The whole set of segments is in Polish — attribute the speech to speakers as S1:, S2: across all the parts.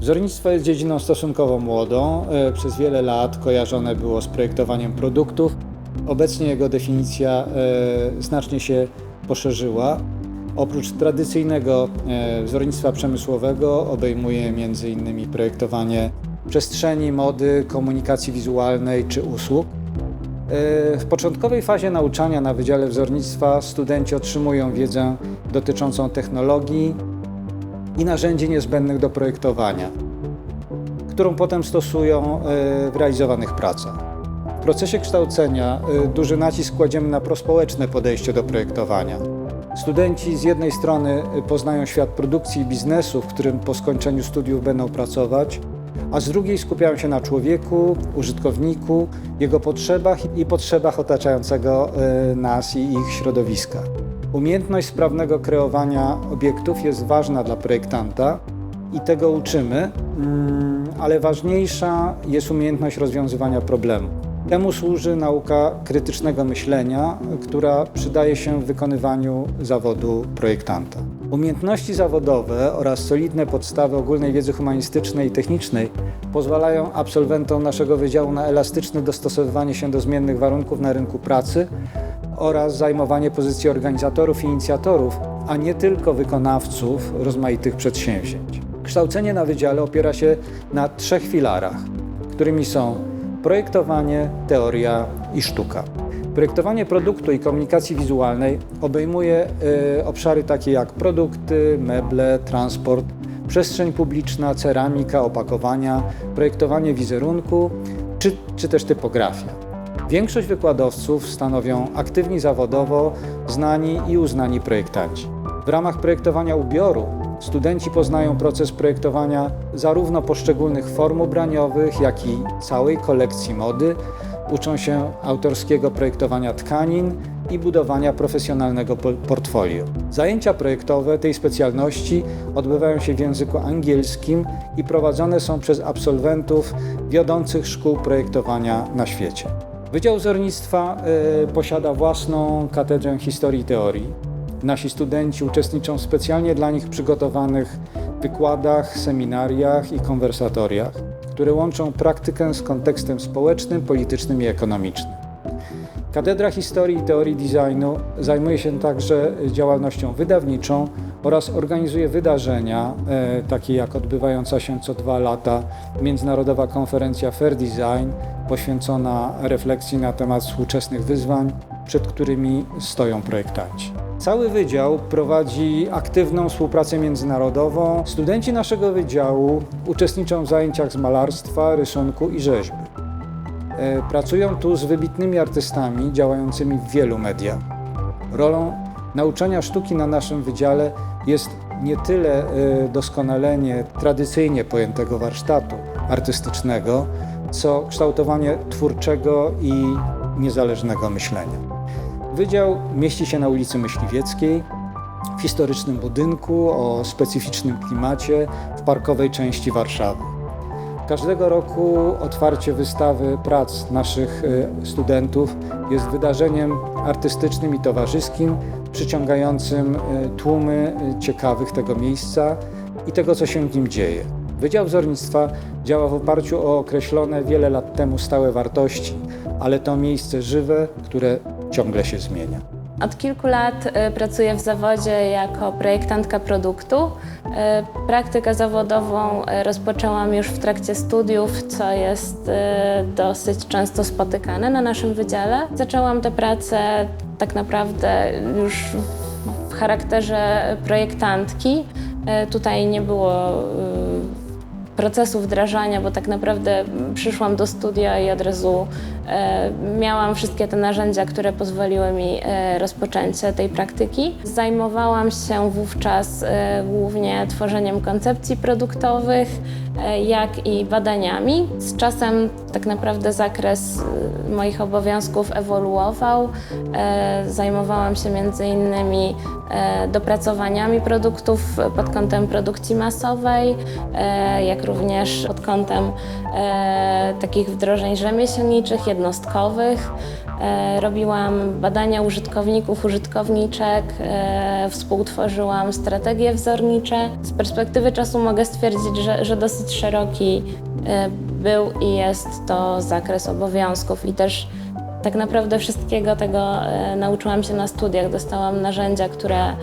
S1: Wzornictwo jest dziedziną stosunkowo młodą. E, Przez wiele lat kojarzone było z projektowaniem produktów. Obecnie jego definicja e, znacznie się poszerzyła. Oprócz tradycyjnego e, wzornictwa przemysłowego obejmuje m.in. projektowanie przestrzeni, mody, komunikacji wizualnej czy usług. W początkowej fazie nauczania na Wydziale Wzornictwa studenci otrzymują wiedzę dotyczącą technologii i narzędzi niezbędnych do projektowania, którą potem stosują e, w realizowanych pracach. W procesie kształcenia e, duży nacisk kładziemy na prospołeczne podejście do projektowania. Studenci z jednej strony e, poznają świat produkcji i biznesu, w którym po skończeniu studiów będą pracować, a z drugiej skupiają się na człowieku, użytkowniku, jego potrzebach i potrzebach otaczającego nas i ich środowiska. Umiejętność sprawnego kreowania obiektów jest ważna dla projektanta i tego uczymy, mm, ale ważniejsza jest umiejętność rozwiązywania problemów. Temu służy nauka krytycznego myślenia, która przydaje się w wykonywaniu zawodu projektanta. Umiejętności zawodowe oraz solidne podstawy ogólnej wiedzy humanistycznej i technicznej pozwalają absolwentom naszego wydziału na elastyczne dostosowywanie się do zmiennych warunków na rynku pracy oraz zajmowanie pozycji organizatorów i inicjatorów, a nie tylko wykonawców rozmaitych przedsięwzięć. Kształcenie na wydziale opiera się na trzech filarach, którymi są projektowanie, teoria i sztuka. Projektowanie produktu i komunikacji wizualnej obejmuje e, obszary takie jak produkty, meble, transport, przestrzeń publiczna, ceramika, opakowania, projektowanie wizerunku czy, czy też typografia. Większość wykładowców stanowią aktywni zawodowo, znani i uznani projektanci. W ramach projektowania ubioru studenci poznają proces projektowania zarówno poszczególnych form ubraniowych, jak i całej kolekcji mody, uczą się autorskiego projektowania tkanin i budowania profesjonalnego po- portfolio. Zajęcia projektowe tej specjalności odbywają się w języku angielskim i prowadzone są przez absolwentów wiodących szkół projektowania na świecie. Wydział Wzornictwa y, posiada własną katedrę historii i teorii. Nasi studenci uczestniczą w specjalnie dla nich przygotowanych wykładach, seminariach i konwersatoriach, które łączą praktykę z kontekstem społecznym, politycznym i ekonomicznym. Katedra Historii i Teorii Designu zajmuje się także działalnością wydawniczą oraz organizuje wydarzenia, e, takie jak odbywająca się co dwa lata Międzynarodowa Konferencja Fair Design, poświęcona refleksji na temat współczesnych wyzwań, przed którymi stoją projektanci. Cały wydział prowadzi aktywną współpracę międzynarodową. Studenci naszego wydziału uczestniczą w zajęciach z malarstwa, rysunku i rzeźby. E, Pracują tu z wybitnymi artystami działającymi w wielu mediach. Rolą nauczania sztuki na naszym wydziale jest nie tyle e, doskonalenie tradycyjnie pojętego warsztatu artystycznego, co kształtowanie twórczego i niezależnego myślenia. Wydział mieści się na ulicy Myśliwieckiej, w historycznym budynku o specyficznym klimacie w parkowej części Warszawy. Każdego roku otwarcie wystawy prac naszych e, studentów jest wydarzeniem artystycznym i towarzyskim, przyciągającym e, tłumy e, ciekawych tego miejsca i tego, co się w nim dzieje. Wydział Wzornictwa działa w oparciu o określone wiele lat temu stałe wartości, ale to miejsce żywe, które ciągle się zmienia.
S2: Od kilku lat e, pracuję w zawodzie jako projektantka produktu. E, Praktykę zawodową e, rozpoczęłam już w trakcie studiów, co jest dosyć często spotykane na naszym wydziale. Zaczęłam tę pracę tak naprawdę już w charakterze projektantki. Tutaj nie było procesu wdrażania, bo tak naprawdę przyszłam do studia i od razu e, miałam wszystkie te narzędzia, które pozwoliły mi e, rozpoczęcie tej praktyki. Zajmowałam się wówczas e, głównie tworzeniem koncepcji produktowych, e, jak i badaniami. Z czasem tak naprawdę zakres e, moich obowiązków ewoluował. E, Zajmowałam się między innymi e, dopracowaniami produktów pod kątem produkcji masowej, e, jak również pod kątem e, takich wdrożeń rzemieślniczych, jednostkowych. E, Robiłam badania użytkowników, użytkowniczek, e, współtworzyłam strategie wzornicze. Z perspektywy czasu mogę stwierdzić, że, że dosyć szeroki e, był i jest to zakres obowiązków i też tak naprawdę wszystkiego tego e, nauczyłam się na studiach. Dostałam narzędzia, które e,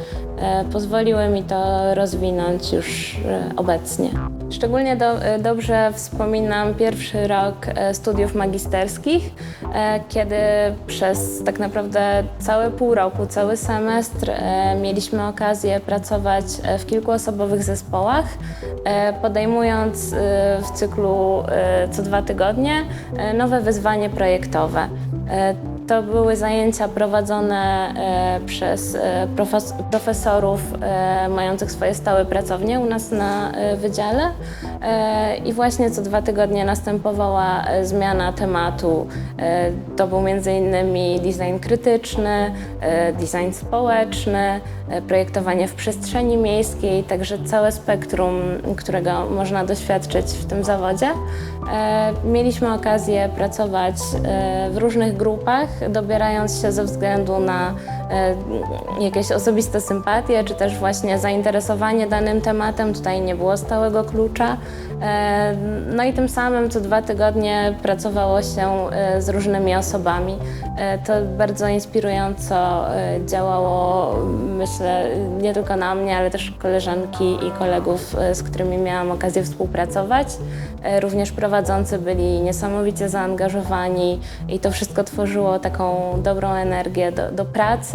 S2: pozwoliły mi to rozwinąć już e, obecnie. Szczególnie do, e, dobrze wspominam pierwszy rok e, studiów magisterskich, e, kiedy przez tak naprawdę całe pół roku, cały semestr mieliśmy okazję pracować w kilkuosobowych zespołach, podejmując w cyklu co dwa tygodnie nowe wyzwanie projektowe. To były zajęcia prowadzone e, przez e, profes- profesorów e, mających swoje stałe pracownie u nas na wydziale. I właśnie co dwa tygodnie następowała zmiana tematu. To był m.in. design krytyczny, design społeczny, projektowanie w przestrzeni miejskiej, także całe spektrum, którego można doświadczyć w tym zawodzie. Mieliśmy okazję pracować w różnych grupach, dobierając się ze względu na jakieś osobiste sympatie, czy też właśnie zainteresowanie danym tematem. Tutaj nie było stałego klucza. E, No i tym samym co dwa tygodnie pracowało się e, z różnymi osobami. E, To bardzo inspirująco e, działało, myślę, nie tylko na mnie, ale też koleżanki i kolegów, e, z którymi miałam okazję współpracować. E, Również prowadzący byli niesamowicie zaangażowani i to wszystko tworzyło taką dobrą energię do, do pracy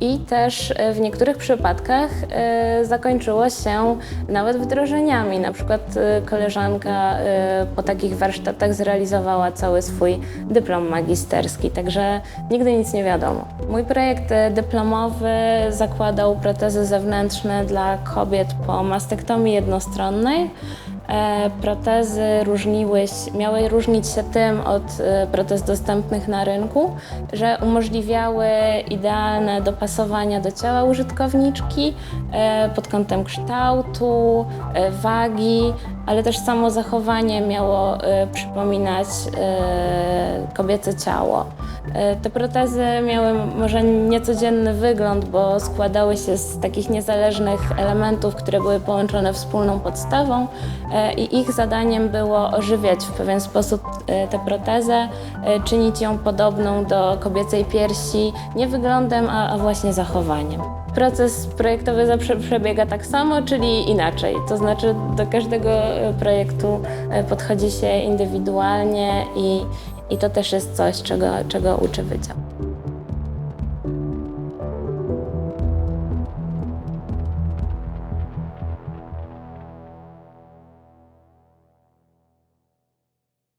S2: i też e, w niektórych przypadkach e, zakończyło się nawet wdrożeniami. Na przykład e, koleżanka po takich warsztatach zrealizowała cały swój dyplom magisterski, także nigdy nic nie wiadomo. Mój projekt dyplomowy zakładał protezy zewnętrzne dla kobiet po mastektomii jednostronnej. E, Protezy różniły, miały różnić się tym od e, protez dostępnych na rynku, że umożliwiały idealne dopasowania do ciała użytkowniczki e, pod kątem kształtu, wagi, ale też samo zachowanie miało e, przypominać e, kobiece ciało. E, Te protezy miały może niecodzienny wygląd, bo składały się z takich niezależnych elementów, które były połączone wspólną podstawą i ich zadaniem było ożywiać w pewien sposób tę protezę, czynić ją podobną do kobiecej piersi nie wyglądem, a właśnie zachowaniem. Proces projektowy zawsze przebiega tak samo, czyli inaczej. To znaczy do każdego e, projektu e, podchodzi się indywidualnie i, i to też jest coś, czego, czego uczy wydział.